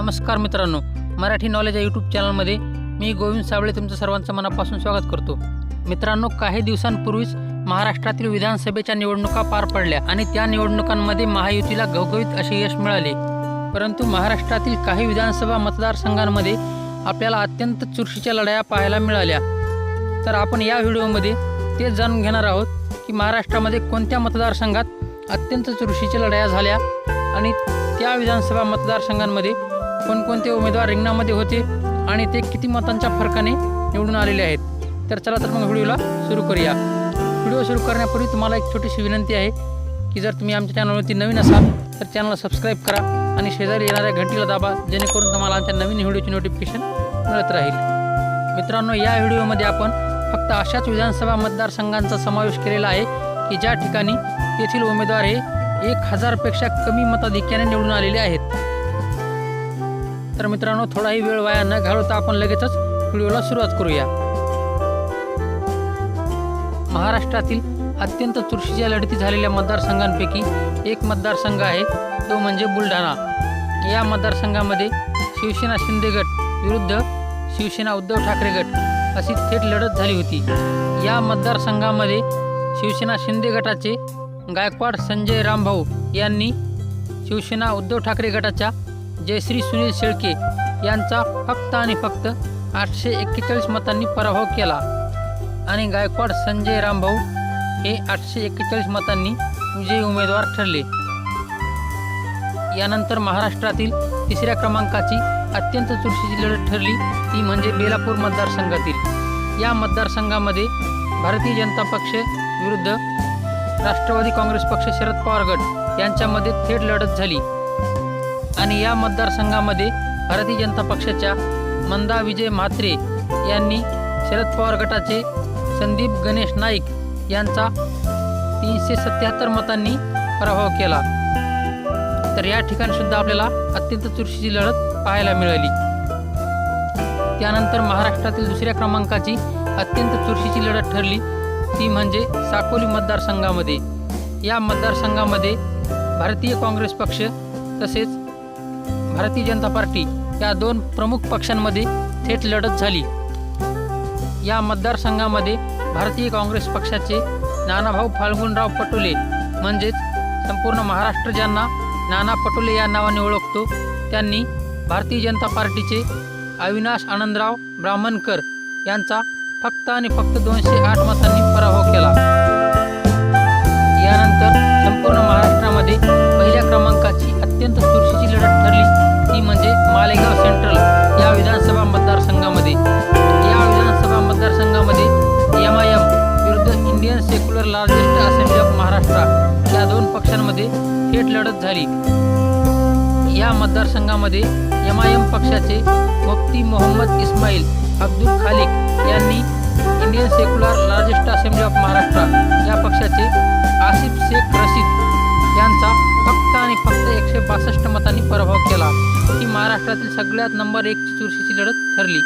नमस्कार मित्रांनो मराठी नॉलेज या यूट्यूब चॅनलमध्ये मी गोविंद साबळे तुमचं सर्वांचं मनापासून स्वागत करतो. मित्रांनो काही दिवसांपूर्वीच महाराष्ट्रातील विधानसभेच्या निवडणुका पार पडल्या आणि त्या निवडणुकांमध्ये महायुतीला घवघवीत असे यश मिळाले. परंतु महाराष्ट्रातील काही विधानसभा मतदारसंघांमध्ये आपल्याला अत्यंत चुरशीच्या लढाया पाहायला मिळाल्या. तर आपण या व्हिडिओमध्ये तेच जाणून घेणार आहोत की महाराष्ट्रामध्ये कोणत्या मतदारसंघात अत्यंत चुरशीच्या लढाया झाल्या आणि त्या विधानसभा मतदारसंघांमध्ये कोणकोणते उमेदवार रिंगणामध्ये होते आणि ते किती मतांच्या फरकाने निवडून आलेले आहेत. तर चला तर मग व्हिडिओला सुरू करूया. व्हिडिओ सुरू करण्यापूर्वी तुम्हाला एक छोटीशी विनंती आहे की जर तुम्ही आमच्या चॅनलवरती नवीन असाल तर चॅनलला सबस्क्राईब करा आणि शेजारी येणाऱ्या घंटीला दाबा जेणेकरून तुम्हाला आमच्या नवीन व्हिडिओची नोटिफिकेशन मिळत राहील. मित्रांनो या व्हिडिओमध्ये आपण फक्त अशाच विधानसभा मतदारसंघांचा समावेश केलेला आहे की ज्या ठिकाणी तेथील उमेदवार हे एक हजारपेक्षा कमी मताधिक्याने निवडून आलेले आहेत. तर मित्रांनो थोडाही वेळ वाया न घालवता आपण लगेचच व्हिडिओला सुरुवात करूया. महाराष्ट्रातील अत्यंत चुरशीच्या लढती झालेल्या मतदारसंघांपैकी एक मतदारसंघ आहे तो म्हणजे बुलढाणा. या मतदारसंघामध्ये शिवसेना शिंदे गट विरुद्ध शिवसेना उद्धव ठाकरे गट अशी थेट लढत झाली होती. या मतदारसंघामध्ये शिवसेना शिंदे गटाचे गायकवाड संजय रामभाऊ यांनी शिवसेना उद्धव ठाकरे गटाच्या जयश्री सुनील शेळके यांचा फक्त आणि फक्त आठशे एक्केचाळीस मतांनी पराभव केला. आणि गायकवाड संजय रामभाऊ हे आठशे एक्केचाळीस मतांनी विजयी उमेदवार ठरले. यानंतर महाराष्ट्रातील तिसऱ्या क्रमांकाची अत्यंत चुरशीची लढत ठरली. ती म्हणजे बेलापूर मतदारसंघातील. या मतदारसंघामध्ये भारतीय जनता पक्ष विरुद्ध राष्ट्रवादी काँग्रेस पक्ष शरद पवार गट यांच्यामध्ये थेट लढत झाली. आणि या मतदारसंघामध्ये भारतीय जनता पक्षाच्या मंदा विजय म्हात्रे यांनी शरद पवार गटाचे संदीप गणेश नाईक यांचा तीनशे सत्याहत्तर मतांनी पराभव केला. तर या ठिकाणीसुद्धा आपल्याला अत्यंत चुरशीची लढत पाहायला मिळाली. त्यानंतर महाराष्ट्रातील दुसऱ्या क्रमांकाची अत्यंत चुरशीची लढत ठरली. ती म्हणजे साकोली मतदारसंघामध्ये. या मतदारसंघामध्ये भारतीय काँग्रेस पक्ष तसेच भारतीय जनता पार्टी या दोन प्रमुख पक्षांमध्ये थेट लढत झाली. या मतदारसंघामध्ये भारतीय काँग्रेस पक्षाचे नानाभाऊ फाल्गुनराव पटोले म्हणजेच संपूर्ण महाराष्ट्र ज्यांना नाना पटोले या नावाने ओळखतो त्यांनी भारतीय जनता पार्टीचे अविनाश आनंदराव ब्राह्मणकर यांचा फक्त आणि फक्त दोनशे आठ मतांनी पराभव केला. विरुद्ध secular largest assembly of Maharashtra या दोन पक्षांमध्ये थेट लढत झाली. या मतदारसंघामध्ये एम आय एम पक्षाचे मुफ्ती मोहम्मद इस्माईल अब्दुल खालिक यांनी Indian secular largest assembly of Maharashtra या पक्षाचे आसिफ शेख रशीद यांचा फक्त आणि फक्त एकशे बासष्ट मतांनी पराभव केला. ही महाराष्ट्रातील सगळ्यात नंबर एकची चुरशीची लढत ठरली.